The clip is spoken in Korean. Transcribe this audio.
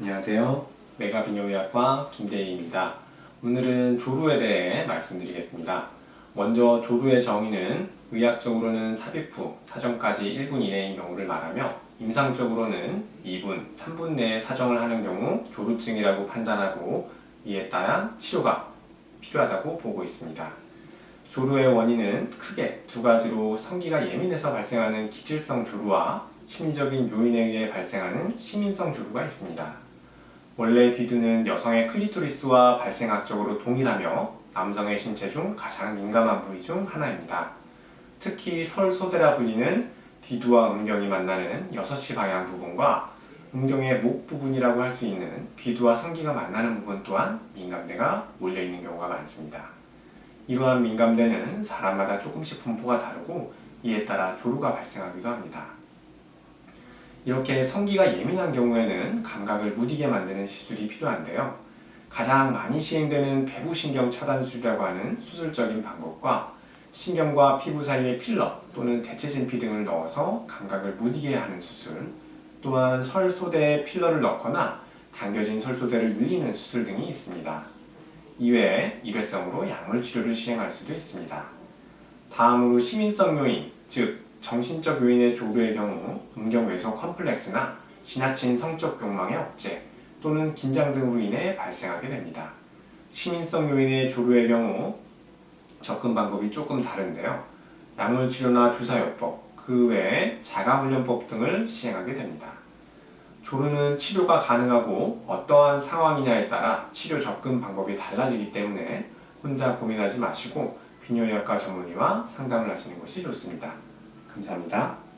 안녕하세요. 메가비뇨의학과 김대희입니다. 오늘은 조루에 대해 말씀드리겠습니다. 먼저 조루의 정의는 의학적으로는 삽입 후 사정까지 1분 이내인 경우를 말하며 임상적으로는 2분, 3분 내에 사정을 하는 경우 조루증이라고 판단하고 이에 따라 치료가 필요하다고 보고 있습니다. 조루의 원인은 크게 두 가지로 성기가 예민해서 발생하는 기질성 조루와 심리적인 요인에 의해 발생하는 시민성 조루가 있습니다. 원래 귀두는 여성의 클리토리스와 발생학적으로 동일하며 남성의 신체 중 가장 민감한 부위 중 하나입니다. 특히 설소대라 불리는 귀두와 음경이 만나는 6시 방향 부분과 음경의 목 부분이라고 할 수 있는 귀두와 성기가 만나는 부분 또한 민감대가 몰려 있는 경우가 많습니다. 이러한 민감대는 사람마다 조금씩 분포가 다르고 이에 따라 조루가 발생하기도 합니다. 이렇게 성기가 예민한 경우에는 감각을 무디게 만드는 시술이 필요한데요. 가장 많이 시행되는 배부신경 차단 수술이라고 하는 수술적인 방법과 신경과 피부 사이에 필러 또는 대체 진피 등을 넣어서 감각을 무디게 하는 수술, 또한 설소대에 필러를 넣거나 당겨진 설소대를 늘리는 수술 등이 있습니다. 이외에 일회성으로 약물 치료를 시행할 수도 있습니다. 다음으로 시민성 요인, 즉 정신적 요인의 조류의 경우 음경 외소 컴플렉스나 지나친 성적 욕망의 억제 또는 긴장 등으로 인해 발생하게 됩니다. 시민성 요인의 조류의 경우 접근 방법이 조금 다른데요. 약물 치료나 주사요법, 그 외에 자가훈련법 등을 시행하게 됩니다. 조류는 치료가 가능하고 어떠한 상황이냐에 따라 치료 접근 방법이 달라지기 때문에 혼자 고민하지 마시고 비뇨의학과 전문의와 상담을 하시는 것이 좋습니다. 감사합니다.